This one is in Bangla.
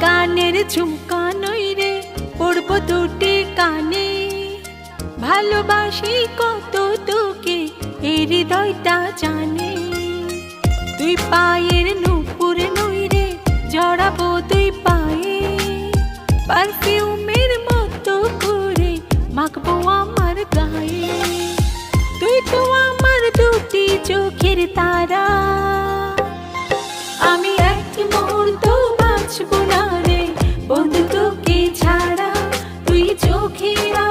কানের ঝুমকা নই রে, পড়ব দুটি কানে। ভালোবাসি কত তোকে এই হৃদয়টা জানে। তুই পায়ের নুপুর নই রে, জড়াবো তুই পায়ে। পারফিউমের মতো করে মাখবো আমার গায়ে। তুই তো আমার দুটি চোখের তারা। quiero